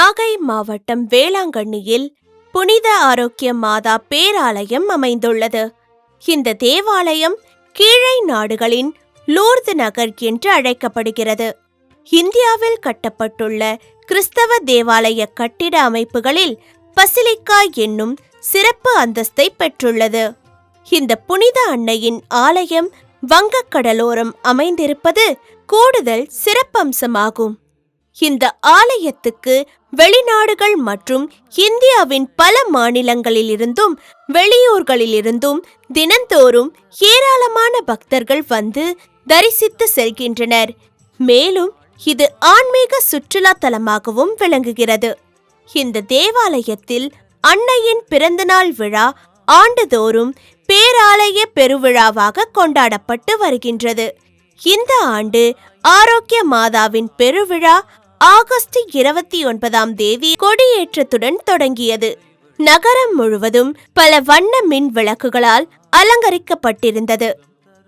நாகை மாவட்டம் வேளாங்கண்ணியில் புனித ஆரோக்கிய மாதா பேராலயம் அமைந்துள்ளது. இந்த தேவாலயம் கீழை நாடுகளின் லூர்து நகர் என்று அழைக்கப்படுகிறது. இந்தியாவில் கட்டப்பட்டுள்ள கிறிஸ்தவ தேவாலய கட்டிட அமைப்புகளில் பசிலிக்கா என்னும் சிறப்பு அந்தஸ்தை பெற்றுள்ளது. இந்த புனித அன்னையின் ஆலயம் வங்கக்கடலோரம் அமைந்திருப்பது கூடுதல் சிறப்பம்சமாகும். இந்த ஆலயத்துக்கு வெளிநாடுகள் மற்றும் இந்தியாவின் பல மாநிலங்களிலிருந்தும் வெளியூர்களிலிருந்தும் தினந்தோறும் ஏராளமான பக்தர்கள் வந்து தரிசித்து செல்கின்றனர். மேலும் இது ஆன்மீக சுற்றுலா தலமாகவும் விளங்குகிறது. இந்த தேவாலயத்தில் அன்னையின் பிறந்தநாள் விழா ஆண்டுதோறும் பேராலய பெருவிழாவாக கொண்டாடப்பட்டு வருகின்றது. இந்த ஆண்டு ஆரோக்கிய மாதாவின் பெருவிழா ஆகஸ்ட் இருபத்தி ஒன்பதாம் தேதி கொடியேற்றத்துடன் தொடங்கியது. நகரம் முழுவதும் பல வண்ண மின் விளக்குகளால் அலங்கரிக்கப்பட்டிருந்தது.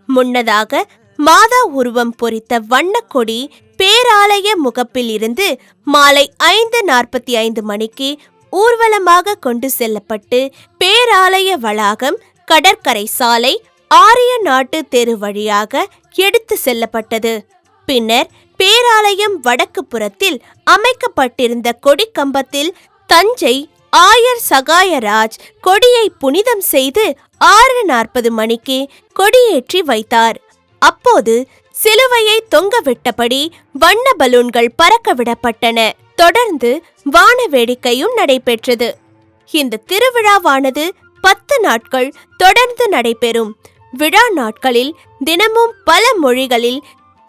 முன்னதாக மாதா உருவம் பொறித்த வண்ணக்கொடி பேராலய முகப்பில் இருந்து மாலை ஐந்து நாற்பத்தி ஐந்து மணிக்கு ஊர்வலமாக கொண்டு செல்லப்பட்டு பேராலய வளாகம் கடற்கரை சாலை ஆரிய நாட்டு தெரு வழியாக எடுத்து செல்லப்பட்டது. பின்னர் பேராலயம் வடக்கு புறத்தில் அமைக்கப்பட்டிருந்த கொடிக்கம்பத்தில் தஞ்சை ஆயர் சகாயராஜ் கொடியை புனிதம் செய்து ஆறு நாற்பது மணிக்கு கொடியேற்றி வைத்தார். அப்போது சிலுவையை தொங்கவிட்டபடி வண்ண பலூன்கள் பறக்கவிடப்பட்டன தொடர்ந்து வான வேடிக்கையும் நடைபெற்றது. இந்த திருவிழாவானது பத்து நாட்கள் தொடர்ந்து நடைபெறும். விழா நாட்களில் தினமும் பல மொழிகளில்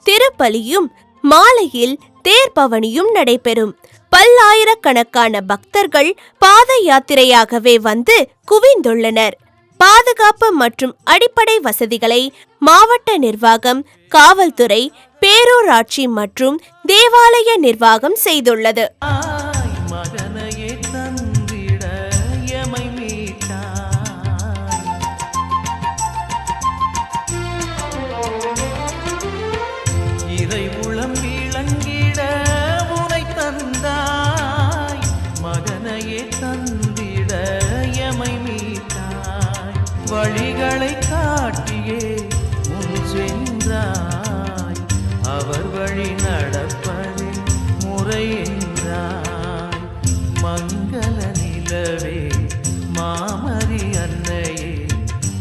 திருப்பலியும் மாலையில் தேர்பவனியும் நடைபெறும். பல்லாயிரக்கணக்கான பக்தர்கள் பாத யாத்திரையாகவே வந்து குவிந்துள்ளனர். பாதுகாப்பு மற்றும் அடிப்படை வசதிகளை மாவட்ட நிர்வாகம் காவல்துறை பேரூராட்சி மற்றும் தேவாலய நிர்வாகம் செய்துள்ளது. வழிகளை காட்டியே முன் சென்றாய் அவர் வழி நடப்பது முறை என்றாய் மங்கள நிலவே மாமரி அன்னையே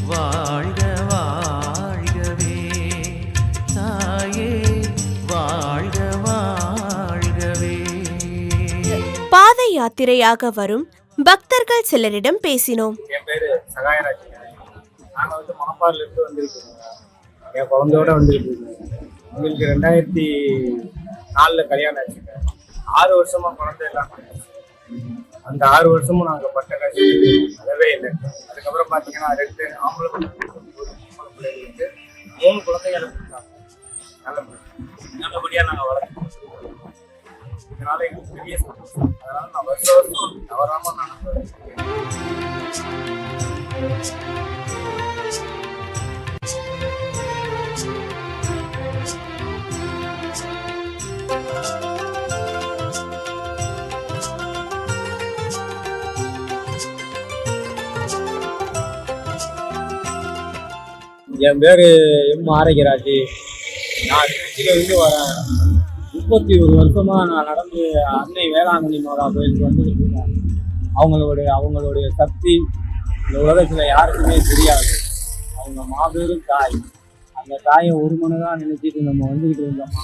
வாழ்க வாழ்கவே. தாயே வாழ்க வாழ்கவே. பாத யாத்திரையாக வரும் பக்தர்கள் சிலரிடம் பேசினோம். என் பேர் சகாயராஜ். நாங்கள் வந்து மாப்பாடுல இருந்து என் குழந்தையோட வந்திருக்கோம். எங்களுக்கு ரெண்டாயிரத்தி நாலில் கல்யாணம் ஆச்சுங்க ஆறு வருஷமா குழந்தை இல்லாமல் அந்த ஆறு வருஷமும் நாங்கள் பட்ட கஷ்டம் அதவே இல்லை. அதுக்கப்புறம் பார்த்தீங்கன்னா ரெண்டு ஆம்பளை பிள்ளைங்க, ஒரு பிள்ளைங்க வந்து மூணு குழந்தைகளை நல்ல நல்லபடியாக நாங்கள் வளர்த்து இதனால எங்களுக்கு பெரிய சந்தோஷம். அதனால நான் வருஷ வருஷம் தவறாமல் நான் என் பேர் எம் ஆரோக்கியராஜ் நான் திருச்சியிலேருந்து வரேன். முப்பத்தி ஒரு வருஷமா நான் நடந்து அன்னை வேளாங்கண்ணி மாதா கோயிலுக்கு வந்துட்டு இருக்கேன். அவங்களுடைய அவங்களுடைய சக்தி இந்த உலகத்தில் யாருக்குமே தெரியாது. அவங்க மாபெரும் தாய். அந்த தாயை ஒரு மனதாக நினைச்சிட்டு நம்ம வந்துக்கிட்டு இருந்தோம்?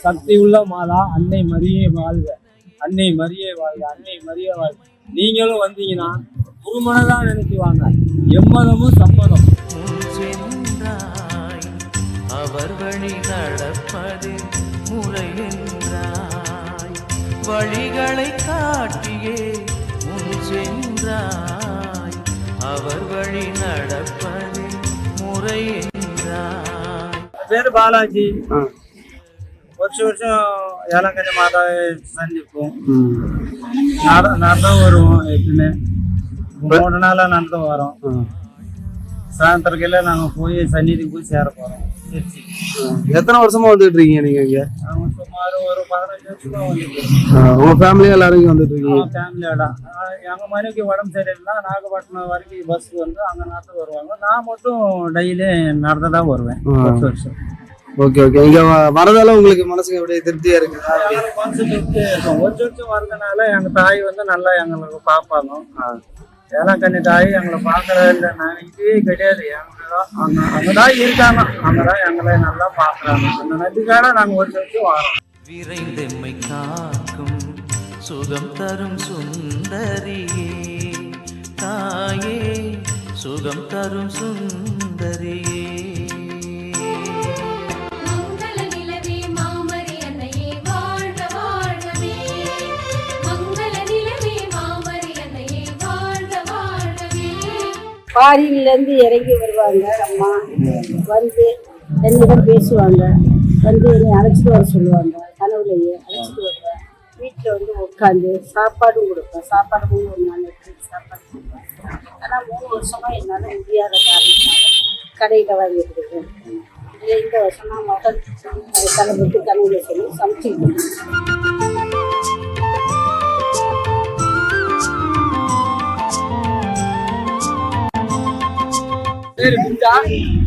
சக்தி உள்ள மாதா அன்னை மரியே வாழ்க. அன்னை மரியே வாழ்க அன்னை மரியே வாழ்க. நீங்களும் வந்தீங்கன்னா ஒரு மனதாக நினைச்சு வாங்க. எம்மதமும் சம்மதம். அவர் வழி நடப்பது முறை என்றாய் வழிகளை காட்டியே முன் சென்றாய் அவர் வழி நடப்ப முறை பேர் பாலாஜி. வருஷம் வருஷம் ஏலங்கனி மாதாவை சந்திப்போம். நட நடந்து வருவோம் எப்பயுமே. மூணு நாளாக நடந்து வரோம். சாயந்தரக்கையில நாங்கள் போய் சந்நிதிக்கு போய் சேர போகிறோம் எத்தனை வருஷமா வந்துட்டு இருக்கீங்க நீங்க இங்க? நாங்கள் சுமார் ஒரு ஒரு பதினஞ்சு வருஷமா வந்துட்டு உங்க ஃபேமிலியா எல்லாரும் வந்துட்டு இருக்கீங்க? ஃபேமிலியோட எங்கள் மனைவிக்கு உடம்பு சரியில்லைன்னா நாகப்பட்டினம் வரைக்கும் பஸ் வந்து அங்கே நடந்து வருவாங்க. நான் மட்டும் டெய்லி நடந்து தான் வருவேன். வருஷம் வருஷம். Okay okay. இங்க வரதால உங்களுக்கு மனசுக்கு அப்படியே திருப்தியா எங்களுக்கு மனசு திருப்தியா இருக்கும் வருஷம் வருஷம் வரதுனால எங்கள் தாய் வந்து நல்லா எங்களுக்கு பார்ப்பாங்க. வேளாங்கண்ணி தாய் எங்களை பார்க்கறது இல்லை. நாங்கள் இதுவே கிடையாது. எங்க தான் அங்கே அங்கே தான் இருக்காங்க. அங்கே தான் எங்களை நல்லா பார்க்குறாங்க. அந்த நதிக்காக நாங்கள் வருஷம் வருஷம் வரோம். விரைந்தெம்மை காக்கும் சுகம் தரும் சுந்தரியே. தாயே சுகம் தரும் சுந்தரியே. மங்கள நிலவே மாமரி அன்னையே வாழ்க வாழ்கவே. மங்கள நிலவே மாமரி அன்னையே வாழ்க வாழ்கவே. ஃபாரின்லேருந்து இறங்கி வருவாங்க அம்மா. வந்து என்னிடம் பேசுவாங்க. வந்து என்னை அழைச்சிட்டு வர சொல்லுவாங்க. கனவுலையே அழைச்சிட்டு வருவேன். வீட்டில் வந்து உட்காந்து சாப்பாடும் கொடுப்பேன். சாப்பாடு மூணு ஒரு நாள் எடுத்து சாப்பாடு கொடுப்பேன். ஆனால் மூணு வருஷமா என்னால் முடியாத காரணத்தால் கடையில் வாங்கிட்டு இருக்கேன் இல்லை இந்த வருஷமாக நான் மகன் அதை தலைப்பட்டு கனவுல சொல்லி சமைச்சிக்கிட்டு பேரு குஞ்சா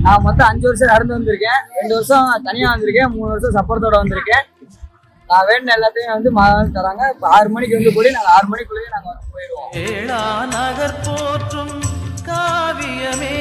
நான் மொத்தம் அஞ்சு வருஷம் நடந்து வந்திருக்கேன். ரெண்டு வருஷம் தனியாக வந்திருக்கேன். மூணு வருஷம் சப்பரத்தோட வந்திருக்கேன். நான் வேணும் எல்லாத்தையும் வந்து மாதம் தராங்க. இப்போ ஆறு மணிக்கு வந்து கூடி நாங்கள் ஆறு மணிக்குள்ளேயே நாங்கள் வந்து போயிடுவோம். நகர் போற்றும் காவியமே.